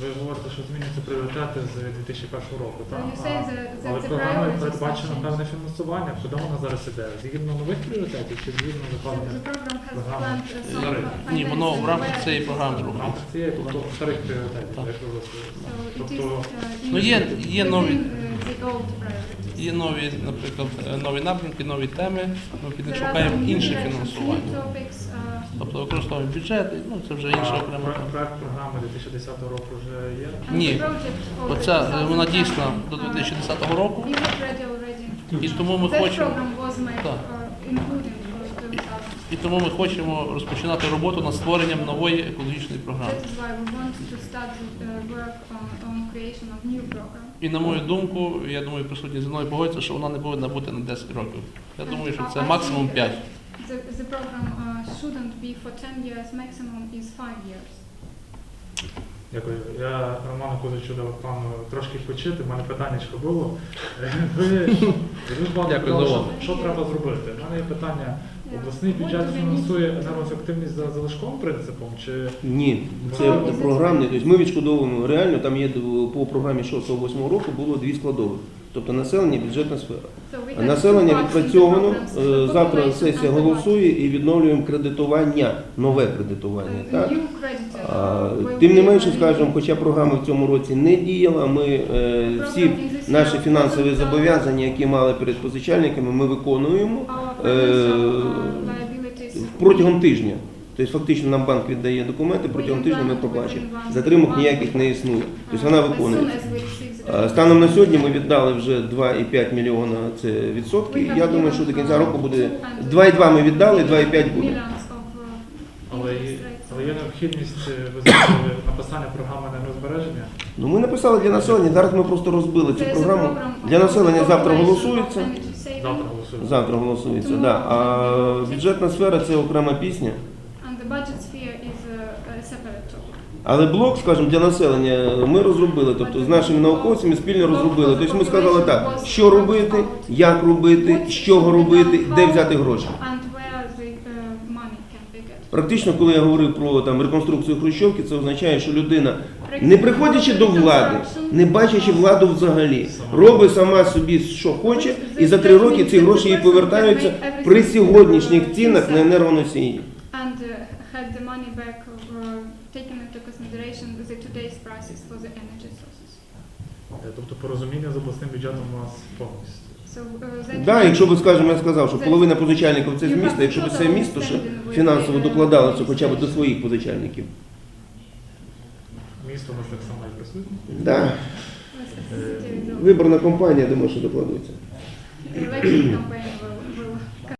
Ви говорите, що зміняться пріоритети з 2001 року, So так? А- Але програмою передбачено певне фінансування. Куди воно зараз іде? Згідно нових пріоритетів чи згідно виконання some Sorry. fi- Ні, воно в рамках цієї програми В рамках цієї, тобто старих пріоритетів, як ви is Тобто Ну, є- є нові- Є нові, наприклад, е, нові напрямки, нові теми. Ми шукаємо інше фінансування. uh, Тобто використовуємо бюджет, ну це вже інша окрема. проект програми 2010 року вже є. Ні. the Оця е, вона 2010, дійсна до uh, 2010 року, і тому ми хочемо. Так. uh, including for 2000. І тому ми хочемо розпочинати роботу над створенням нової екологічної програми. Program. І на мою думку, я думаю, присутні зі мною погодяться, що вона не повинна бути на 10 років. Я думаю, що це максимум think, 5. The, the program uh, shouldn't be for 10 years, maximum is 5 years. Дякую. Я Роману Кузичу дав пану трошки почити. У мене питання було. Е, Ви, ви Дякую казали, за що, що треба зробити. У мене є питання. Обласний бюджет фінансує енергоефективність за залишковим принципом? Чи Ні, це програмний. Тобто ми відшкодовуємо реально, там є по програмі 6-8 року було дві складових. Тобто населення і бюджетна сфера. А населення відпрацьовано. Е, Завтра сесія голосує і відновлюємо кредитування, нове кредитування. Так? Uh, А, Тим не менше, скажемо, хоча програма в цьому році не діяла, ми е, всі наші фінансові зобов'язання, які мали перед позичальниками, ми виконуємо е, liabilities протягом тижня. Тобто фактично нам банк віддає документи, протягом тижня ми проплачуємо. Затримок ніяких не існує. Тобто вона виконується. А, Станом на сьогодні ми віддали вже 2,5 мільйона це відсотки. Я думаю, що до кінця року буде 2,2 ми віддали, 2,5 буде. але, є- але є необхідність е, написання програми енергозбереження? Ну ми написали для населення. Зараз ми просто розбили цю програму. Для населення завтра голосується. Завтра голосуємо. Завтра голосується, да. А бюджетна сфера це окрема пісня. And the budget sphere is a, a separate topic. Але блок, скажімо, для населення ми розробили, тобто з нашими науковцями спільно розробили. Тобто ми сказали так, що робити, як робити, з чого робити, де взяти гроші. And where the uh, money can be get. Практично, коли я говорив про там реконструкцію Хрущовки, це означає, що людина, не приходячи до влади, не бачачи владу взагалі, робить сама собі, що хоче, і за три роки ці гроші їй повертаються при сьогоднішніх цінах на енергоносії. Uh, uh. Е, Тобто порозуміння з обласним бюджетом у нас повністю. So uh, Да, якщо би, скажімо, я сказав, що половина позичальників це з міста, якщо б це місто ще фінансово докладалося хоча б до своїх позичальників. Місто у так само і присутні? Да. Виборна компанія, думаю, що докладується. Will, will